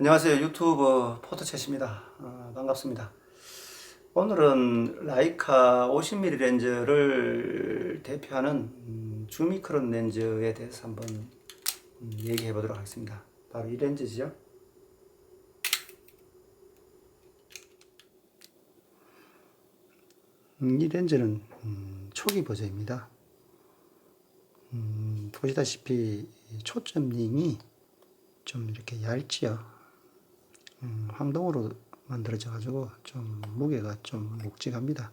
안녕하세요. 유튜버 포토챗입니다. 어, 반갑습니다. 오늘은 라이카 50mm 렌즈를 대표하는 음, 주미크론 렌즈에 대해서 한번 음, 얘기해 보도록 하겠습니다. 바로 이 렌즈죠. 음, 이 렌즈는 음, 초기 버전입니다. 음, 보시다시피 이 초점링이 좀 이렇게 얇지요. 음, 황동으로 만들어져 가지고 좀 무게가 좀 묵직합니다.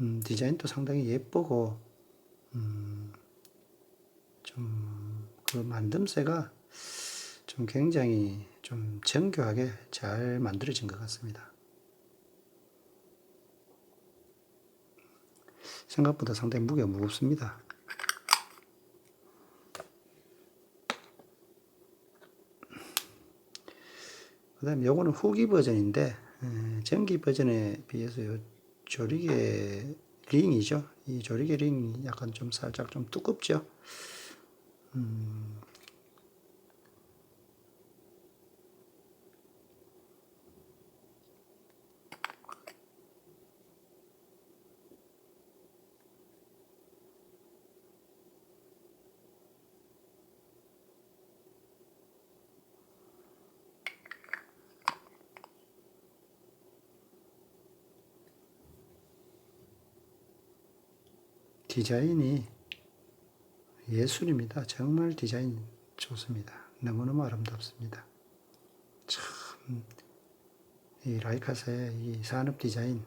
음, 디자인도 상당히 예쁘고 음, 좀그 만듦새가 좀 굉장히 좀 정교하게 잘 만들어진 것 같습니다. 생각보다 상당히 무게가 무겁습니다. 그 다음에 요거는 후기 버전인데 에, 전기 버전에 비해서 요 조리개 링이죠. 이 조리개 링이 약간 좀 살짝 좀 두껍죠. 음, 디자인이 예술입니다. 정말 디자인 좋습니다. 너무너무 아름답습니다. 참, 이 라이카사의 이 산업 디자인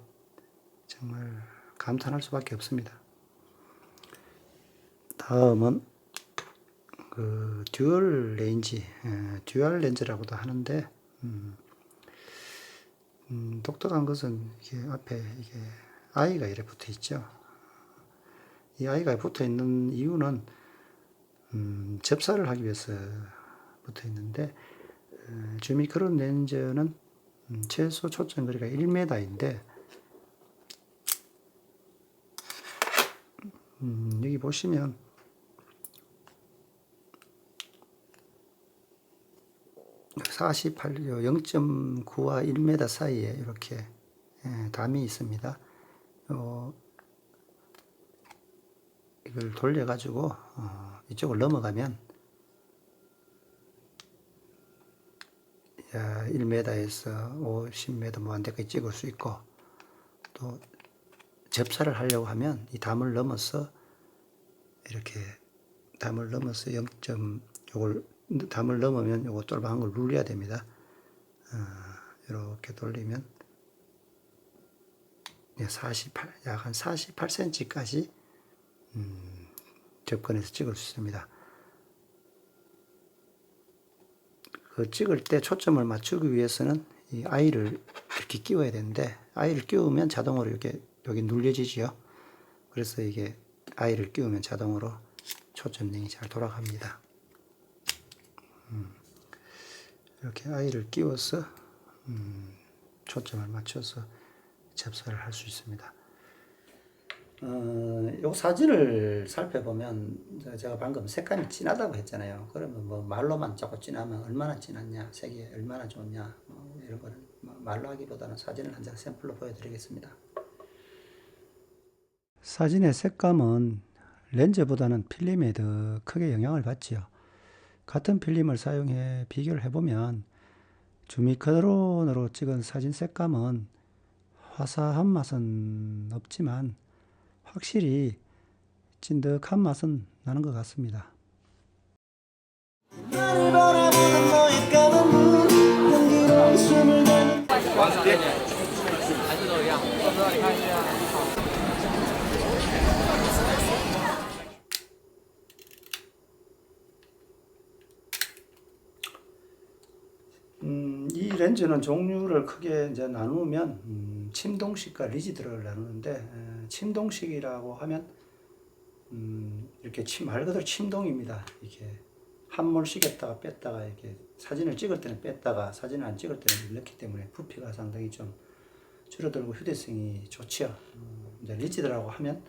정말 감탄할 수밖에 없습니다. 다음은 그 듀얼 레인지, 에, 듀얼 렌즈라고도 하는데, 음, 음, 독특한 것은 이게 앞에 이게 아이가 이렇게 붙어 있죠. 이 아이가 붙어 있는 이유는 음, 접사를 하기 위해서 붙어 있는데 어, 주미크론 렌즈는 음, 최소 초점 거리가 1m인데 음, 여기 보시면 (48) 0.9와 1m 사이에 이렇게 예, 담이 있습니다. 요 이걸 돌려가지고 어, 이쪽을 넘어가면 야, 1m에서 50m 뭐 안 되까지 찍을 수 있고 또 접사를 하려고 하면 이 담을 넘어서 이렇게 담을 넘어서 0. 요걸 담을 넘으면 요거 똘방한 걸 눌려야 됩니다. 어, 이렇게 돌리면 48, 약 한 48cm까지 음, 접근해서 찍을 수 있습니다. 그 찍을 때 초점을 맞추기 위해서는 이 아이를 이렇게 끼워야 되는데 아이를 끼우면 자동으로 이렇게 여기 눌려지지요. 그래서 이게 아이를 끼우면 자동으로 초점링이 잘 돌아갑니다. 음, 이렇게 아이를 끼워서 음, 초점을 맞춰서 접사를 할 수 있습니다. 어, 요 사진을 살펴보면 저- 제가 방금 색감이 진하다고 했잖아요. 그러면 뭐 말로만 자꾸 진하면 얼마나 진하냐, 색이 얼마나 좋냐 뭐 이런 거는 뭐 말로 하기보다는 사진을 한 장 샘플로 보여드리겠습니다. 사진의 색감은 렌즈보다는 필름에 더 크게 영향을 받지요. 같은 필름을 사용해 비교를 해보면 주미크론으로 찍은 사진 색감은 화사한 맛은 없지만 확실히 찐득한 맛은 나는 것 같습니다. 이 렌즈는 종류를 크게 이제 나누면 음, 침동식과 리지드를 나누는데 에, 침동식이라고 하면 음, 이렇게 침, 말 그대로 침동입니다. 이게 한몰 쉬겠다가 뺐다가 이렇게 사진을 찍을 때는 뺐다가 사진을 안 찍을 때는 이렇기 때문에 부피가 상당히 좀 줄어들고 휴대성이 좋지요. 음, 이제 리지드라고 하면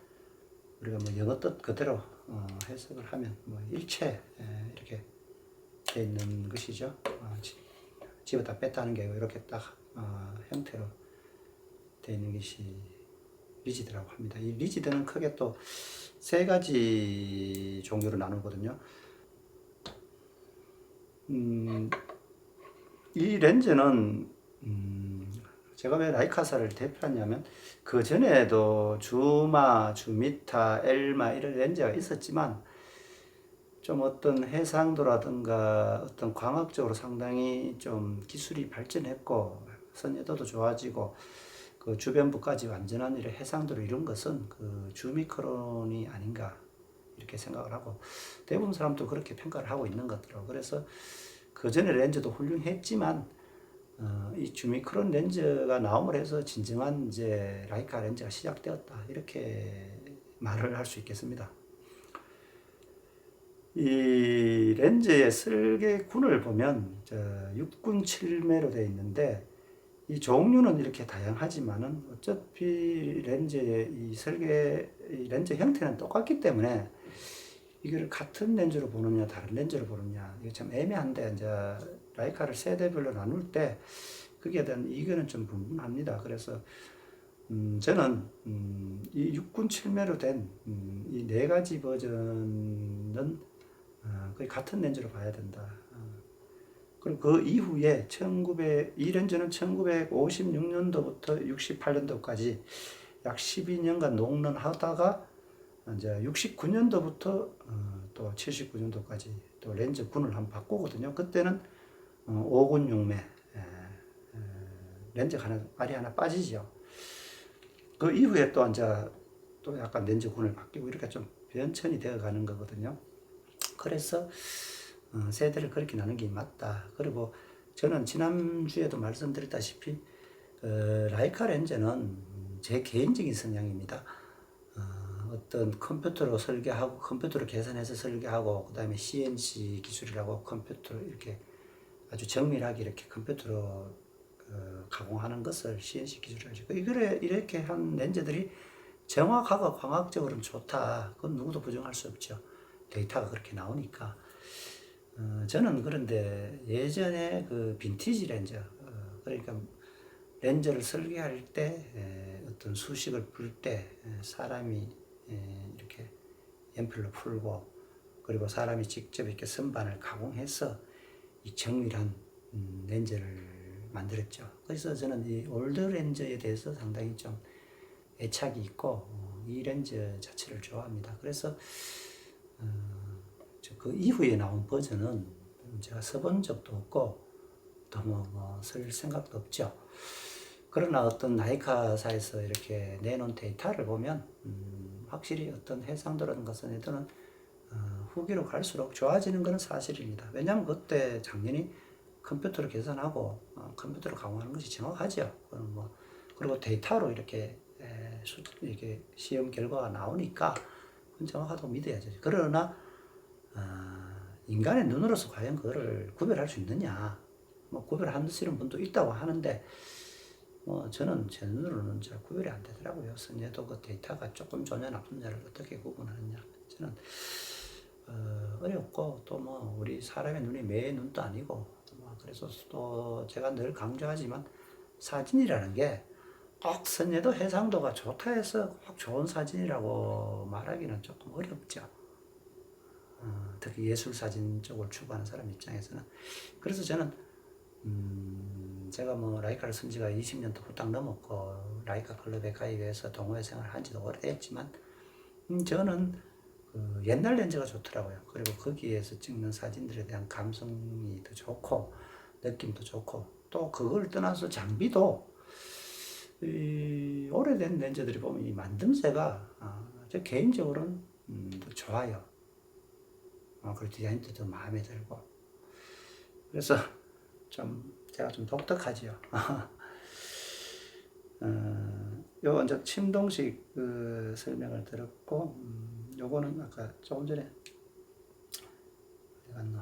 우리가 뭐 영어 뜻 그대로 어, 해석을 하면 뭐 일체 에, 이렇게 돼 있는 것이죠. 어, 지- 집었다 뺐다 하는 게 아니고 이렇게 딱 어, 형태로 돼 있는 것이 리지드라고 합니다. 이 리지드는 크게 또 세 가지 종류로 나누거든요. 음, 이 렌즈는 음, 제가 왜 라이카사를 대표하냐면 그 전에도 주마, 주미타, 엘마 이런 렌즈가 있었지만 좀 어떤 해상도라든가 어떤 광학적으로 상당히 좀 기술이 발전했고 선여도도 좋아지고 그 주변부까지 완전한 이런 해상도를 이룬 것은 그 주미크론이 아닌가 이렇게 생각을 하고 대부분 사람도 그렇게 평가를 하고 있는 것 같더라고. 그래서 그 전에 렌즈도 훌륭했지만 어, 이 주미크론 렌즈가 나옴으로 해서 진정한 이제 라이카 렌즈가 시작되었다 이렇게 말을 할 수 있겠습니다. 이 렌즈의 설계군을 보면 저 6군 7매로 되어 있는데 이 종류는 이렇게 다양하지만은 어차피 렌즈의 이 설계 이 렌즈 형태는 똑같기 때문에 이걸 같은 렌즈로 보느냐 다른 렌즈로 보느냐 이게 참 애매한데 이제 라이카를 세대별로 나눌 때 거기에 대한 이거는 좀 분분합니다. 그래서 음, 저는 음, 이 6군 7매로 된 이네 가지 버전은 어, 거의 같은 렌즈로 봐야 된다. 어. 그리고 그 이후에 1900, 이 렌즈는 1956년도부터 68년도까지 약 12년간 농런하다가 이제 69년도부터 어, 또 79년도까지 또 렌즈 군을 한번 바꾸거든요. 그때는 어, 5군 6매 에, 에, 렌즈가 하나 알이 하나 빠지죠. 그 이후에 또 이제 또 약간 렌즈 군을 바뀌고 이렇게 좀 변천이 되어 가는 거거든요. 그래서 어, 세대를 그렇게 나눈 게 맞다. 그리고 저는 지난주에도 말씀드렸다시피 어, 라이카 렌즈는 제 개인적인 성향입니다. 어, 어떤 컴퓨터로 설계하고 컴퓨터로 계산해서 설계하고 그다음에 CNC 기술이라고 컴퓨터로 이렇게 아주 정밀하게 이렇게 컴퓨터로 어, 가공하는 것을 CNC 기술이라고 하죠. 이거를 이렇게 한 렌즈들이 정확하고 광학적으로는 좋다. 그건 누구도 부정할 수 없죠. 데이터가 그렇게 나오니까. 어, 저는 그런데 예전에 그 빈티지 렌즈, 어, 그러니까 렌즈를 설계할 때 에, 어떤 수식을 풀 때 사람이 에, 이렇게 연필로 풀고 그리고 사람이 직접 이렇게 선반을 가공해서 이 정밀한 음, 렌즈를 만들었죠. 그래서 저는 이 올드 렌즈에 대해서 상당히 좀 애착이 있고 어, 이 렌즈 자체를 좋아합니다. 그래서 그 이후에 나온 버전은 제가 써본 적도 없고 또뭐쓸 생각도 없죠. 그러나 어떤 나이카사에서 이렇게 내놓은 데이터를 보면 음, 확실히 어떤 해상도라는 선에도는 어, 후기로 갈수록 좋아지는 것은 사실입니다. 왜냐하면 그때 작년이 컴퓨터로 계산하고 어, 컴퓨터로 강화하는 것이 정확하죠. 그건 뭐 그리고 데이터로 이렇게 에, 수, 이렇게 시험 결과가 나오니까 그건 정확하다고 믿어야죠. 그러나 어, 인간의 눈으로서 과연 그거를 구별할 수 있느냐? 뭐 구별하시는 분도 있다고 하는데 뭐 저는 제 눈으로는 잘 구별이 안 되더라고요. 선예도 그 데이터가 조금 좋냐 나쁘냐를 어떻게 구분하느냐 저는 어, 어렵고 또 뭐 우리 사람의 눈이 매 눈도 아니고 뭐 그래서 또 제가 늘 강조하지만 사진이라는 게 꼭 선예도 해상도가 좋다 해서 꼭 좋은 사진이라고 말하기는 조금 어렵죠. 어, 특히 예술 사진 쪽을 추구하는 사람 입장에서는 그래서 저는 음, 제가 뭐 라이카를 쓴 지가 20년도 후딱 넘었고 라이카 클럽에 가입해서 동호회 생활을 한 지도 오래됐지만 음, 저는 그 옛날 렌즈가 좋더라고요. 그리고 거기에서 찍는 사진들에 대한 감성이 더 좋고 느낌도 좋고 또 그걸 떠나서 장비도 이 오래된 렌즈들이 보면 이 만듦새가 아, 저 개인적으로는 음, 더 좋아요. 어, 그리고 디자인도 더 마음에 들고 그래서 좀 제가 좀 독특하지요. 어, 요 이제 침동식 그 설명을 들었고 음, 요거는 아까 조금 전에 어디 갔노?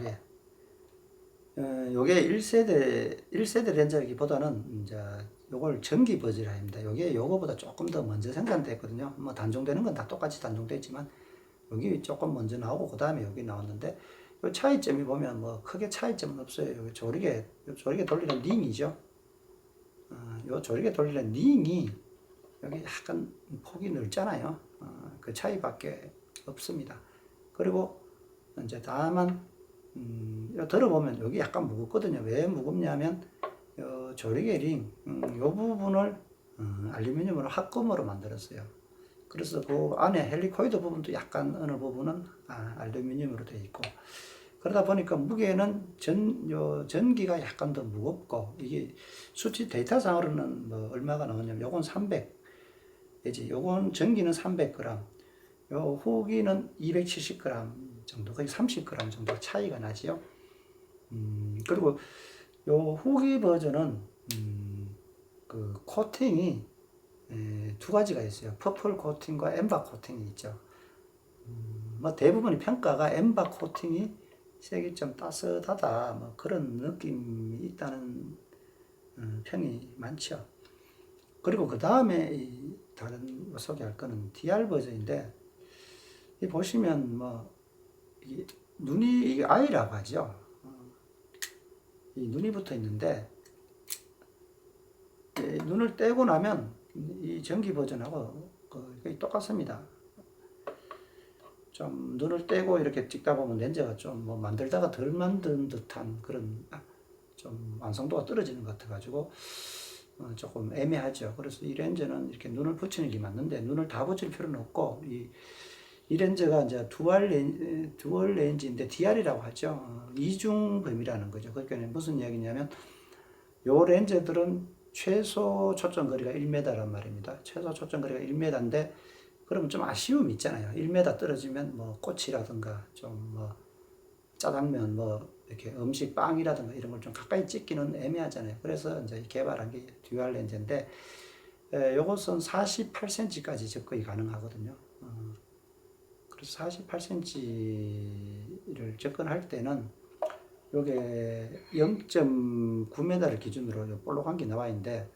이게 어, 요게 1세대 1세대 렌즈라기보다는 이제 요걸 전기 버즈랍니다. 요게 요거보다 조금 더 먼저 생산됐거든요. 뭐 단종되는 건 다 똑같이 단종돼 있지만 여기 조금 먼저 나오고 그다음에 여기 나왔는데 요 차이점이 보면 뭐 크게 차이점은 없어요. 여기 조리개 요 조리개 돌리는 링이죠. 어, 요 조리개 돌리는 링이 여기 약간 폭이 넓잖아요. 어, 그 차이밖에 없습니다. 그리고 이제 다만 음, 요 들어보면 여기 약간 무겁거든요. 왜 무겁냐면 요 조리개 링, 음, 요 부분을 음, 알루미늄으로 합금으로 만들었어요. 그래서 그 안에 헬리코이드 부분도 약간 어느 부분은 아, 알루미늄으로 되어 있고 그러다 보니까 무게는 전, 요 전기가 약간 더 무겁고 이게 수치 데이터상으로는 뭐 얼마가 나오냐면 요건 300 이제 요건 전기는 300g 요 후기는 270g 정도 거의 30g 정도 차이가 나지요. 음, 그리고 요 후기 버전은 음, 그 코팅이 에, 두 가지가 있어요. 퍼플 코팅과 엠바 코팅이 있죠. 음, 뭐 대부분의 평가가 엠바 코팅이 색이 좀 따뜻하다 뭐 그런 느낌이 있다는 어, 평이 많죠. 그리고 그 다음에 이 다른 거 소개할 거는 DR 버전인데 이 보시면 뭐이 눈이 아이라고 하죠. 어, 이 눈이 붙어 있는데 이 눈을 떼고 나면 이 전기 버전하고 그 거의 똑같습니다. 좀 눈을 떼고 이렇게 찍다 보면 렌즈가 좀 뭐 만들다가 덜 만든 듯한 그런 아, 좀 완성도가 떨어지는 것 같아가지고 어, 조금 애매하죠. 그래서 이 렌즈는 이렇게 눈을 붙이는 게 맞는데 눈을 다 붙일 필요는 없고 이, 이 렌즈가 이제 두알 렌 두얼 렌즈인데 DR이라고 하죠. 어, 이중범위라는 거죠. 그러니까 무슨 이야기냐면 요 렌즈들은 최소 초점 거리가 1m란 말입니다. 최소 초점 거리가 1m인데 그러면 좀 아쉬움이 있잖아요. 1m 떨어지면 뭐 꽃이라든가 좀뭐 짜장면 뭐 이렇게 음식 빵이라든가 이런 걸 좀 가까이 찍기는 애매하잖아요. 그래서 이제 개발한 게 듀얼 렌즈인데 에, 요것은 48cm까지 접근이 가능하거든요. 어, 그래서 48cm를 접근할 때는 요게 0.9m를 기준으로 요 볼록한 게 나와 있는데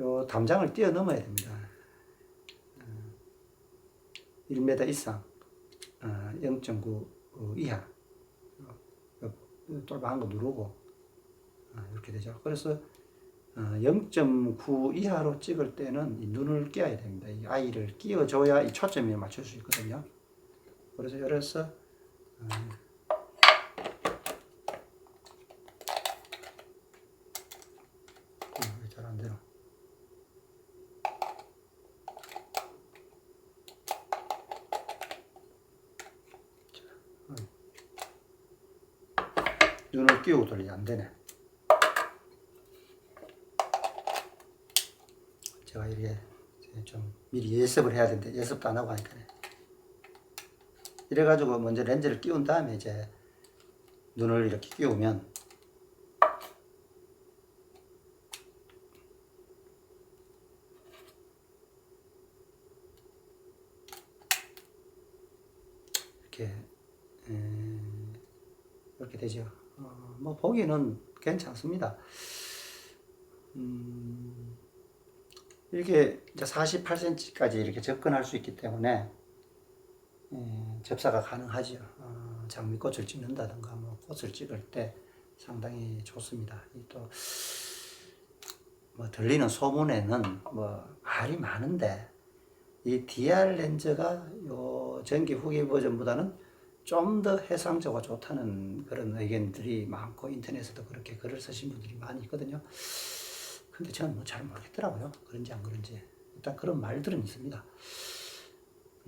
요 담장을 뛰어넘어야 됩니다. 1m 이상, 어, 0.9 이하, 어, 똘방한 거 누르고, 어, 이렇게 되죠. 그래서 어, 0.9 이하로 찍을 때는 이 눈을 끼워야 됩니다. 이 아이를 끼워줘야 이 초점에 맞출 수 있거든요. 그래서 어, 어, 잘안 되나? 눈을 끼우고 돌리기 안 되네. 제가 이렇게 좀 미리 예습을 해야 되는데 예습도 안 하고 하니까 이래가지고 먼저 렌즈를 끼운 다음에 이제 눈을 이렇게 끼우면 이렇게 에, 이렇게 되죠. 어, 뭐 보기는 괜찮습니다. 음, 이렇게 이제 48cm까지 이렇게 접근할 수 있기 때문에 예, 접사가 가능하죠. 어, 장미꽃을 찍는다든가 뭐 꽃을 찍을 때 상당히 좋습니다. 또 뭐 들리는 소문에는 뭐 말이 많은데 이 DR 렌즈가 요 전기 후기 버전보다는 좀 더 해상적으로 좋다는 그런 의견들이 많고 인터넷에도 그렇게 글을 쓰신 분들이 많이 있거든요. 근데 저는 뭐 잘 모르겠더라고요. 그런지 안 그런지. 일단 그런 말들은 있습니다.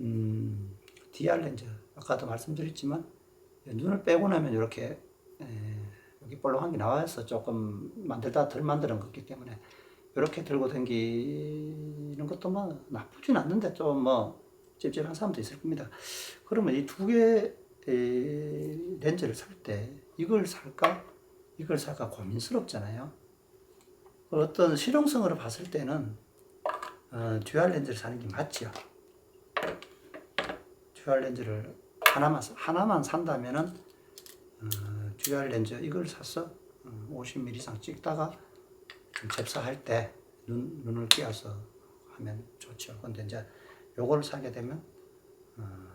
음, DR 렌즈 아까도 말씀드렸지만 눈을 빼고 나면 이렇게 에, 여기 볼록한 게 나와서 조금 만들다 덜 만드는 거기 때문에 이렇게 들고 다니는 것도 뭐 나쁘진 않는데 좀 뭐 찝찝한 사람도 있을 겁니다. 그러면 이 두개 렌즈를 살 때 이걸 살까 이걸 살까 고민스럽잖아요. 어떤 실용성으로 봤을 때는 어, 듀얼 렌즈를 사는 게 맞죠. 듀얼 렌즈를 하나만 사- 하나만 산다면은 어, 듀얼 렌즈 이걸 사서 어, 50mm 이상 찍다가 좀 잽싸할 때 눈, 눈을 끼워서 하면 좋죠. 근데 이제 요걸 사게 되면 어,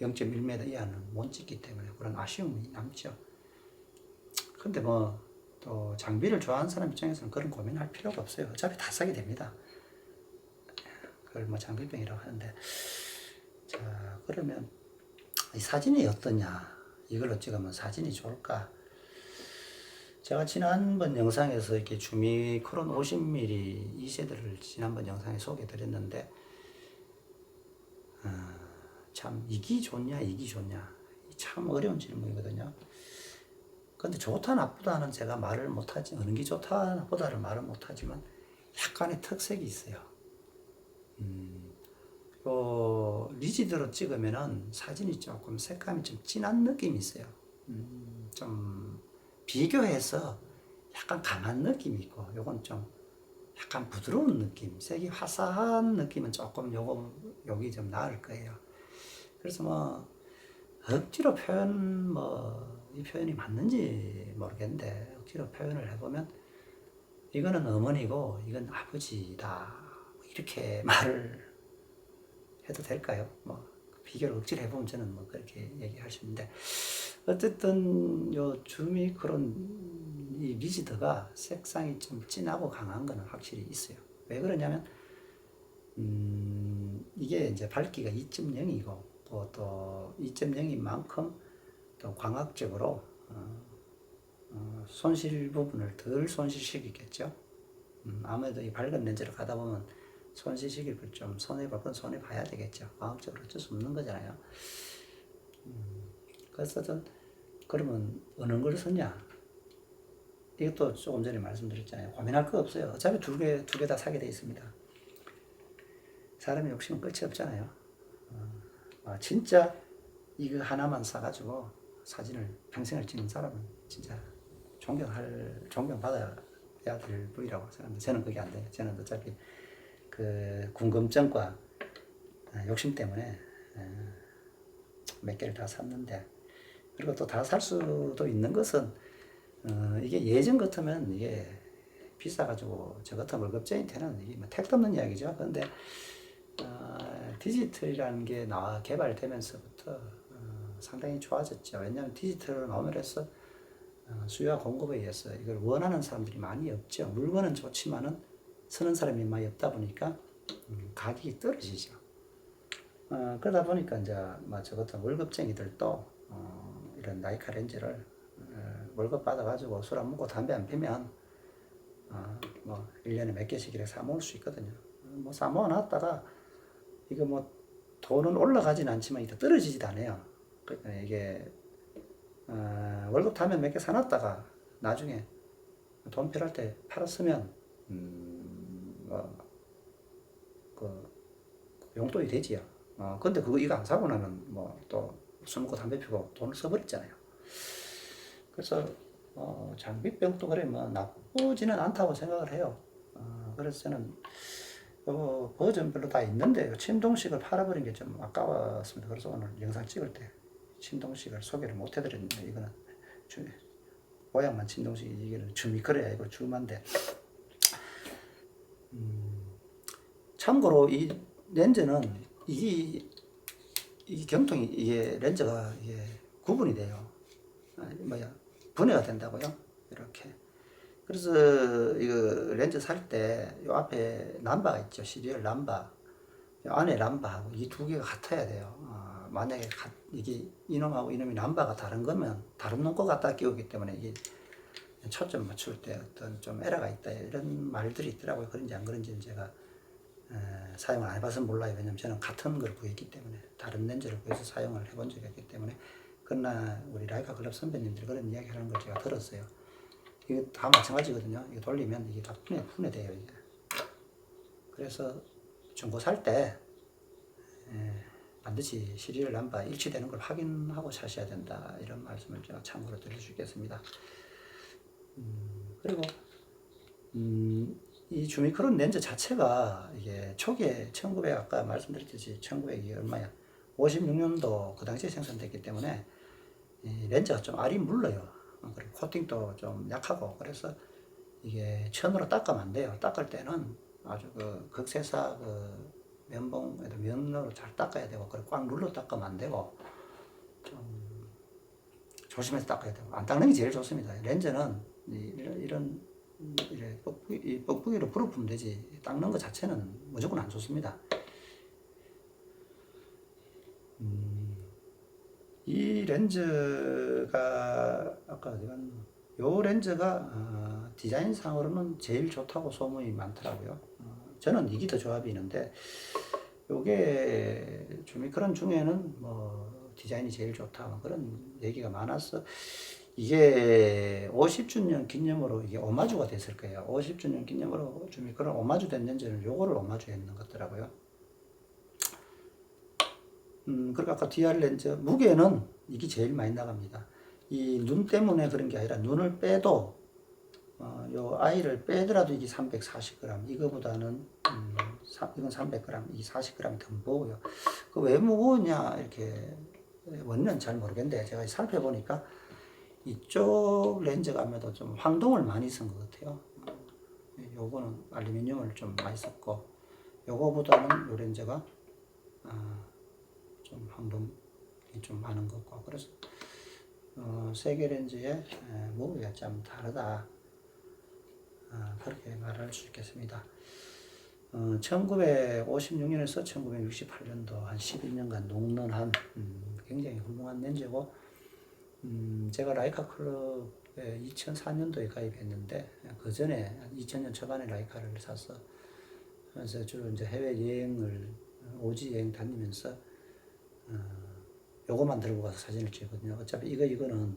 0.1m 이하는 못 찍기 때문에 그런 아쉬움이 남죠. 근데 뭐 또 장비를 좋아하는 사람 입장에서는 그런 고민할 필요가 없어요. 어차피 다 사게 됩니다. 그걸 뭐 장비병이라고 하는데 자 그러면 이 사진이 어떠냐? 이걸로 찍으면 사진이 좋을까? 제가 지난번 영상에서 이렇게 주미 크론 50mm 2세대를 지난번 영상에 소개해 드렸는데 어, 참 이기 좋냐 이기 좋냐? 참 어려운 질문이거든요. 근데 좋다 나쁘다는 제가 말을 못하지 어느 게 좋다 나쁘다를 말을 못하지만 약간의 특색이 있어요 요 리지드로 찍으면은 사진이 조금 색감이 좀 진한 느낌이 있어요. 음, 좀 비교해서 약간 강한 느낌이 있고, 요건 좀 약간 부드러운 느낌, 색이 화사한 느낌은 조금 요거 여기 좀 나을 거예요. 그래서 뭐 억지로 표현 뭐 이 표현이 맞는지 모르겠는데 억지로 표현을 해보면 이거는 어머니고 이건 아버지다 이렇게 말을 해도 될까요? 뭐 비교를 억지로 해보면 저는 뭐 그렇게 얘기할 수 있는데 어쨌든 요 주미 그런 이 리지드가 색상이 좀 진하고 강한 거는 확실히 있어요. 왜 그러냐면 음 이게 이제 밝기가 2.0이고 또 2.0인 만큼 또 광학적으로 어, 어, 손실 부분을 덜 손실시키겠죠. 음, 아무래도 이 밝은 렌즈를 가다 보면 손실시킬 걸좀 손해볼 건 손해 봐야 되겠죠. 과학적으로 어쩔 수 없는 거잖아요. 음, 그래서 전 그러면 어느 걸 쓰냐? 이것도 조금 전에 말씀드렸잖아요. 고민할 거 없어요. 어차피 두 개, 두 개 다 사게 돼 있습니다. 사람의 욕심은 끝이 없잖아요. 어, 아, 진짜 이거 하나만 사가지고 사진을 평생을 찍는 사람은 진짜 존경할, 존경받아야 될 부위라고 생각합니다. 저는 그게 안 돼요. 저는 어차피 그 궁금증과 아, 욕심 때문에 어, 몇 개를 다 샀는데 그리고 또 다 살 수도 있는 것은 어, 이게 예전 같으면 이게 비싸가지고 저 같은 월급쟁이한테는 이게 뭐 택도 없는 이야기죠. 그런데 어, 디지털이라는 게 나와 개발되면서부터 어, 상당히 좋아졌죠. 왜냐하면 디지털로 나오면서 어, 수요와 공급에 의해서 이걸 원하는 사람들이 많이 없죠. 물건은 좋지만은 쓰는 사람이 많이 없다 보니까 음, 가격이 떨어지죠. 어, 그러다 보니까 이제 뭐저 같은 월급쟁이들도 어, 이런 나이카 렌즈를 어, 월급 받아가지고 술 안 먹고 담배 안 피면 어, 뭐 1년에 몇 개씩 이렇게 사 먹을 수 있거든요. 뭐 사 모아 놨다가 이거 뭐 돈은 올라가진 않지만 이게 떨어지지도 않아요. 그러니까 이게 어, 월급 타면 몇 개 사놨다가 나중에 돈 필요할 때 팔았으면 음, 뭐, 그 용돈이 되지요. 어, 근데 그거 이거 안 사고 나면 뭐 또술 먹고 담배 피고 돈을 써버렸잖아요. 그래서 어, 장비병도 그래 뭐 나쁘지는 않다고 생각을 해요. 어, 그래서 저는 어, 버전별로 다 있는데 침동식을 팔아버린 게 좀 아까웠습니다. 그래서 오늘 영상 찍을 때 침동식을 소개를 못 해드렸는데 이거는 주, 모양만 침동식 이게는 주미커래야 이거 주만데 음, 참고로 이 렌즈는 이, 이 경통이 이게 렌즈가 이게 구분이 돼요. 아, 뭐야 분해가 된다고요. 이렇게. 그래서 이거 렌즈 살때요 앞에 남바가 있죠. 시리얼 남바. 요 안에 남바하고 이 두 개가 같아야 돼요. 어, 만약에 가- 이게 이놈하고 이놈이 남바가 다른 거면 다른 놈 거 갖다 끼우기 때문에 이게 초점 맞출 때 어떤 좀 에러가 있다 이런 말들이 있더라고요. 그런지 안 그런지는 제가 에, 사용을 안 해봐서 몰라요. 왜냐면 저는 같은 걸 구했기 때문에 다른 렌즈를 구해서 사용을 해본 적이 없기 때문에 그러나 우리 라이카 클럽 선배님들이 그런 이야기 하는 걸 제가 들었어요. 이거 다 마찬가지거든요. 이거 돌리면 이게 다 분해, 분해돼요. 이게. 그래서 중고 살 때 반드시 시리얼 남바 일치되는 걸 확인하고 사셔야 된다. 이런 말씀을 제가 참고로 드려주겠습니다. 그리고 음, 이 주미크론 렌즈 자체가 이게 초기에 1900 아까 말씀드렸듯이 1900이 얼마야 56년도 그 당시에 생산됐기 때문에 이 렌즈가 좀 알이 물러요. 어, 그리고 코팅도 좀 약하고 그래서 이게 천으로 닦으면 안 돼요. 닦을 때는 아주 그 극세사 그 면봉에도 면으로 잘 닦아야 되고 그걸 꽉 눌러 닦으면 안 되고 좀 조심해서 닦아야 되고 안 닦는 게 제일 좋습니다. 렌즈는 이- 이런 이런 이래 뻑뻑이 이 뻑뻑이로 부러뜨면 되지 닦는 것 자체는 무조건 안 좋습니다. 이 렌즈가 아까? 요 렌즈가 어, 디자인상으로는 제일 좋다고 소문이 많더라고요. 어, 저는 이게 더 조합이 있는데 요게 주미크론 중에는 뭐 디자인이 제일 좋다 뭐 그런 얘기가 많았어. 이게 50주년 기념으로 이게 오마주가 됐을 거예요. 50주년 기념으로 주미크론 오마주 된 렌즈는 요거를 오마주 했는 것 같더라고요. 음, 그리고 아까 DR 렌즈 무게는 이게 제일 많이 나갑니다. 이 눈 때문에 그런 게 아니라 눈을 빼도 어, 요 아이를 빼더라도 이게 340g 이거보다는 음, 사, 이건 300g 이 40g 더 무거워요. 그 왜 무거우냐 이렇게 원인은 잘 모르겠는데 제가 살펴보니까 이쪽 렌즈가 아무래도 좀 황동을 많이 쓴 것 같아요. 어, 요거는 알루미늄을 좀 많이 썼고 요거보다는 요 렌즈가 아, 좀 황동이 좀 많은 것 같고 그래서 어, 세계 렌즈의 에, 무게가 좀 다르다 아, 그렇게 말할 수 있겠습니다. 어, 1956년에서 1968년도 한 11년간 농론한 음, 굉장히 훌륭한 렌즈고 음, 제가 라이카 클럽에 2004년도에 가입했는데 그 전에 2000년 초반에 라이카를 샀어. 그래서 주로 이제 해외 여행을 오지 여행 다니면서 어, 요거만 들고 가서 사진을 찍거든요. 어차피 이거 이거는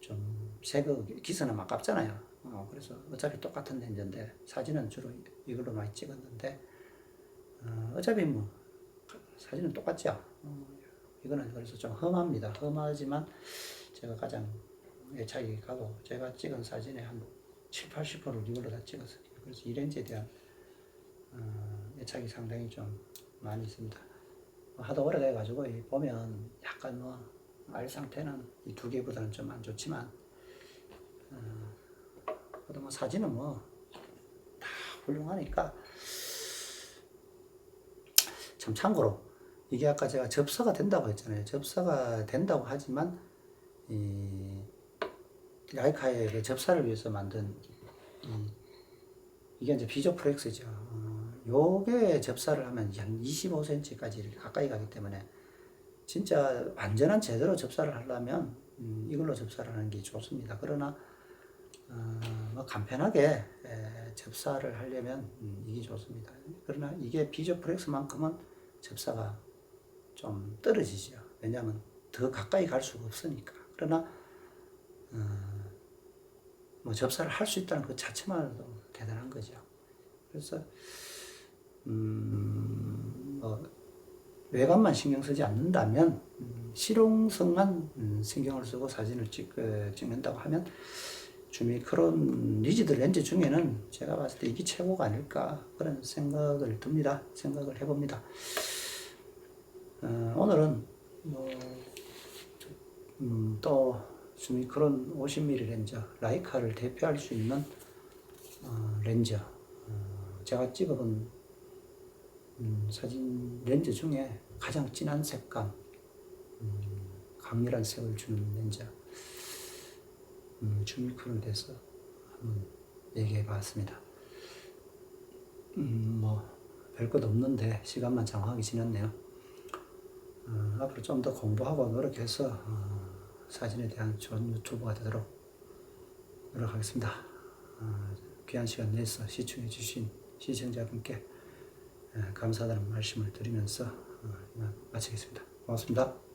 좀 새거 기스는 아깝잖아요. 어, 그래서 어차피 똑같은 렌즈인데 사진은 주로 이걸로 많이 찍었는데 어, 어차피 뭐 사진은 똑같죠. 어, 이거는 그래서 좀 험합니다. 험하지만 제가 가장 애착이 가고 제가 찍은 사진의 한 7, 80%를 이걸로 다 찍었어요. 그래서 이 렌즈에 대한 어, 애착이 상당히 좀 많이 있습니다. 하도 오래돼가지고 이 보면 약간 뭐알 상태는 이 두 개보다는 좀 안 좋지만 어, 그래도 뭐 사진은 뭐 다 훌륭하니까 참 참고로 이게 아까 제가 접사가 된다고 했잖아요. 접사가 된다고 하지만 이 라이카의 그 접사를 위해서 만든 이 이게 이제 비조 프렉스죠. 어, 요게 접사를 하면 한 25cm까지 이렇게 가까이 가기 때문에 진짜 완전한 제대로 접사를 하려면 음, 이걸로 접사를 하는 게 좋습니다. 그러나 어, 뭐 간편하게 에, 접사를 하려면 음, 이게 좋습니다. 그러나 이게 비조 프렉스만큼은 접사가 좀 떨어지죠. 왜냐하면 더 가까이 갈 수가 없으니까. 그러나 어, 뭐 접사를 할 수 있다는 그 자체만으로도 대단한 거죠. 그래서 음, 뭐 외관만 신경 쓰지 않는다면 음, 실용성만 음, 신경을 쓰고 사진을 찍, 어, 찍는다고 하면 주미크론 리지드 렌즈 중에는 제가 봤을 때 이게 최고가 아닐까 그런 생각을 듭니다. 생각을 해봅니다. 어, 오늘은 뭐, 음, 또 주미크론 50mm 렌즈 라이카를 대표할 수 있는 어, 렌즈 어, 제가 찍어본 음, 사진 렌즈 중에 가장 진한 색감 음, 강렬한 색을 주는 렌즈 음, 주미크론에 대해서 한번 얘기해 봤습니다. 음, 뭐, 별것 없는데, 시간만 장황하게 지났네요. 어, 앞으로 좀 더 공부하고 노력해서, 어, 사진에 대한 좋은 유튜버가 되도록 노력하겠습니다. 어, 귀한 시간 내서 시청해 주신 시청자분께 에, 감사하다는 말씀을 드리면서 어, 이만 마치겠습니다. 고맙습니다.